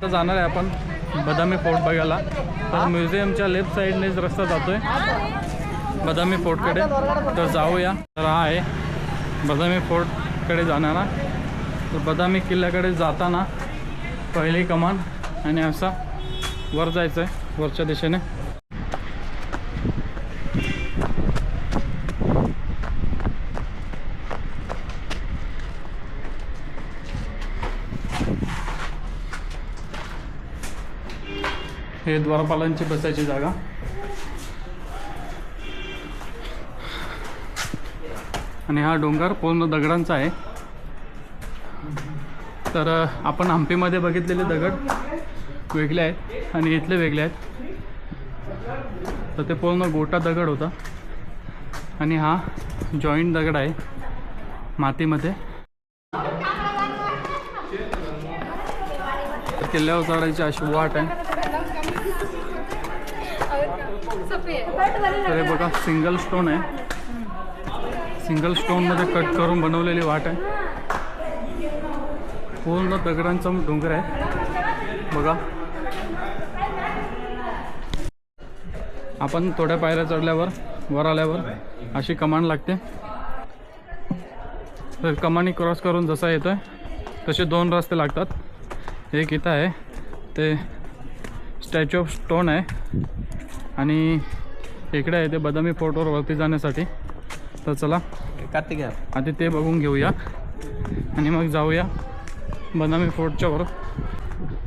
आता जाणार आहे आपण. बदामी फोर्ट बघायला. तर म्युझियमच्या लेफ्ट साईडनेच रस्ता जातोय. बदामी फोर्टकडे. तर जाऊया. तर हा आहे बदामी फोर्टकडे जाणारा. तर बदामी किल्ल्याकडे जाताना पहिली कमान आणि असा वर जायचं आहे वरच्या दिशेने. हे द्वारपालांची बसायची जागा. आणि हा डोंगर पूर्ण दगडांचा आहे. तर आपण हम्पीमध्ये बघितलेले दगड वेगळे आहेत आणि इथले वेगळे आहेत. तर ते पूर्ण गोटा दगड होता. आणि हा जॉईंट दगड आहे मातीमध्ये. किल्ल्यावर चढायची अशी वाट आहे. अरे बघा सिंगल स्टोन आहे. सिंगल स्टोनमध्ये कट करून बनवलेली वाट आहे. पूर्ण दगडांचा डोंगर आहे. बघा. आपण थोड्या पायऱ्या चढल्यावर वर आल्यावर अशी कमान लागते. तर कमानी क्रॉस करून जसा येतोय तसे दोन रस्ते लागतात. एक इथं आहे. ते स्टॅच्यू ऑफ स्टोन आहे. आणि इकडे आहे ते बदामी फोर्टवर वरती जाण्यासाठी. तर चला. कार्तिक आधी ते बघून घेऊया. आणि मग जाऊया बदामी फोर्टच्या वर.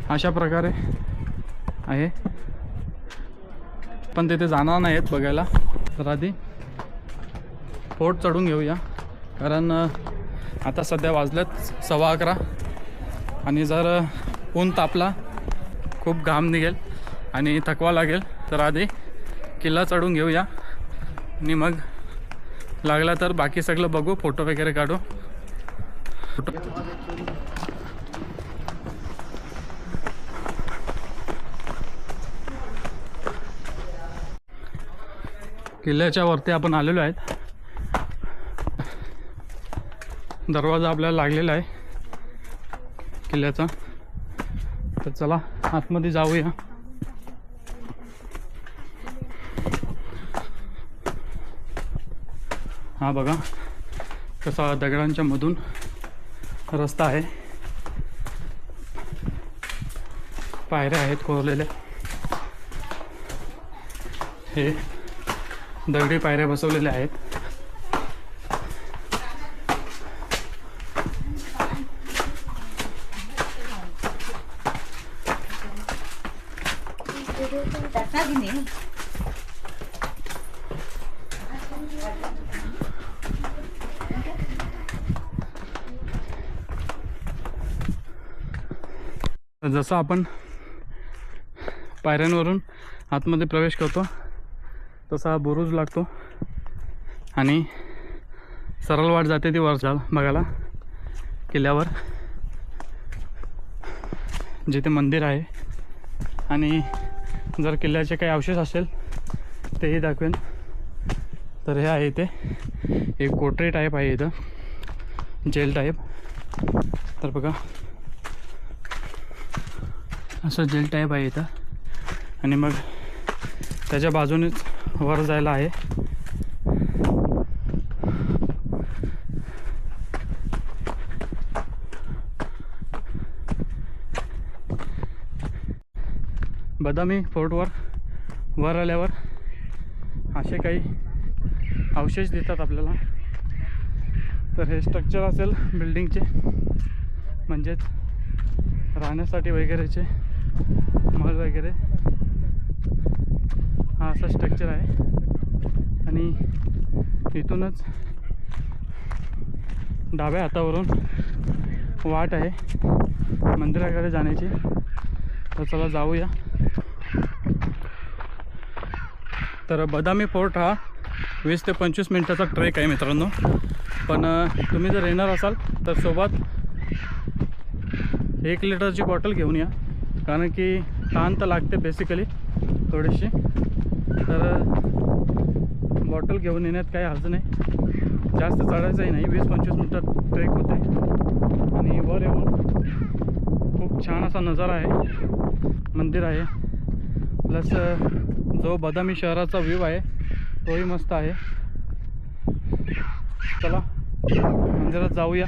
अशा प्रकारे आहे. पण तिथे जाणार नाहीत बघायला. तर आधी फोर्ट चढून घेऊया. कारण आता सध्या वाजल्यात सव्वा अकरा. आणि जर ऊन तापला खूप घाम निघेल आणि थकवा लागेल. तर आधी किल्ला चढून घेऊया. आणि मग लागला तर बाकी सगळं बघू फोटो वगैरे काढू. फोटो किल्ल्याच्या वरती आपण आलेलो आहेत. दरवाजा आपल्याला लागलेला आहे किल्ल्याचा. तर चला आतमध्ये जाऊया. हा बघा कसा दगडांच्या मधून रस्ता आहे. पायऱ्या आहेत कोरलेल्या. हे दगडी पायऱ्या बसवलेल्या आहेत तर जसं आपण पायऱ्यांवरून आतमध्ये प्रवेश करतो तसा हा बुरुज लागतो आणि सरळ वाट जाते ती वर जाल बघायला किल्ल्यावर जिथे मंदिर आहे आणि जर किल्ल्याचे काही अवशेष असेल तेही दाखवेन. तर हे आहे इथे. एक कोटरी टाईप आहे इथं. जेल टाईप तर बघा. असं जेल टाईप आहे इथं. आणि मग त्याच्या बाजूनेच वर जायला आहे. बदामी फोर्टवर वर आल्यावर असे काही अवशेष देतात आपल्याला. तर हे स्ट्रक्चर असेल बिल्डिंगचे म्हणजेच राहण्यासाठी वगैरेचे मल वगैरे. हा असा स्ट्रक्चर आहे. आणि इथूनच डाव्या हातावरून वाट आहे मंदिराकडे जाण्याची. तर चला जाऊया. तर बदामी फोर्ट हा वीस ते पंचवीस मिनटाचा ट्रेक आहे मित्रांनो. पण तुम्ही जर येणार असाल तर सोबत एक लिटरची बॉटल घेऊन या. कारण की ताण तर लागते बेसिकली थोडीशी. तर बॉटल घेऊन येण्यात काही अर्ज नाही. जास्त चढायचंही नाही. वीस पंचवीस मिनटात ट्रेक होते. आणि वर येऊन खूप छान असा नजारा आहे. मंदिर आहे. प्लस जो बदामी शहराचा व्ह्यू आहे तोही मस्त आहे. चला मंदिरात जाऊया.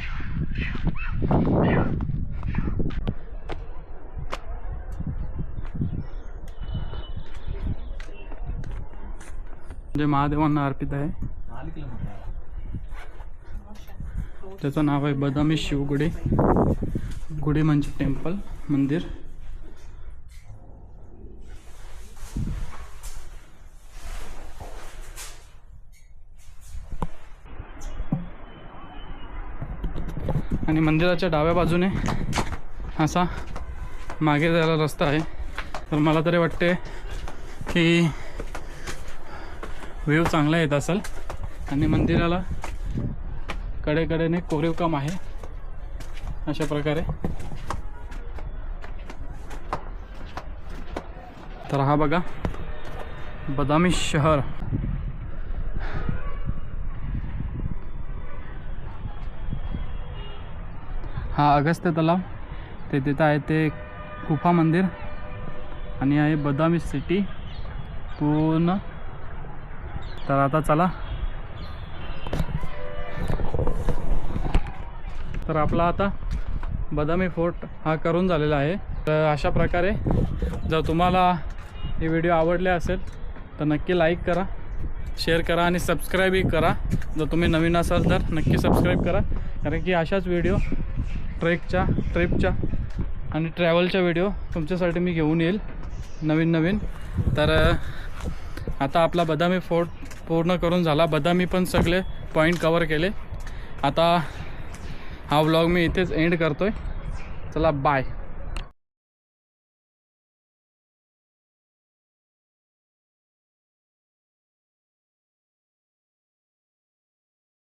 जे महादेवांना अर्पित आहे. त्याचं नाव आहे बदामी शिवगुडी गुढी म्हणजे टेम्पल मंदिर. आणि मंदिराच्या डाव्या बाजूने असा मागे जायला रस्ता आहे. तर मला तरी वाटते की व्ह्यू चांगला येत असेल. आणि मंदिराला कडेकडेने कोरीव काम आहे. अशा प्रकारे. तर हा बघा बदामी शहर. हा अगस्त्य तलाव. ते तिथं आहे ते गुफा मंदिर. आणि आहे बदामी सिटी. पूर्ण. तर आता चला. तर आपला आता बदामी फोर्ट हा करून झालेला आहे. तर अशा प्रकारे जर तुम्हाला हे व्हिडिओ आवडले असेल तर नक्की लाईक करा शेअर करा आणि सबस्क्राईबही करा. जर तुम्ही नवीन असाल तर नक्की सबस्क्राईब करा. कारण की अशाच व्हिडिओ ट्रेकच्या ट्रिपच्या आणि ट्रॅव्हलच्या व्हिडिओ तुमच्यासाठी मी घेऊन येईल नवीन नवीन. तर आता आपला बदामी फोर्ट पूर्ण करून झाला. बदामी पण सगळे पॉईंट कवर केले. आता हा व्लॉग मी इथेच एंड करतो आहे चला बाय.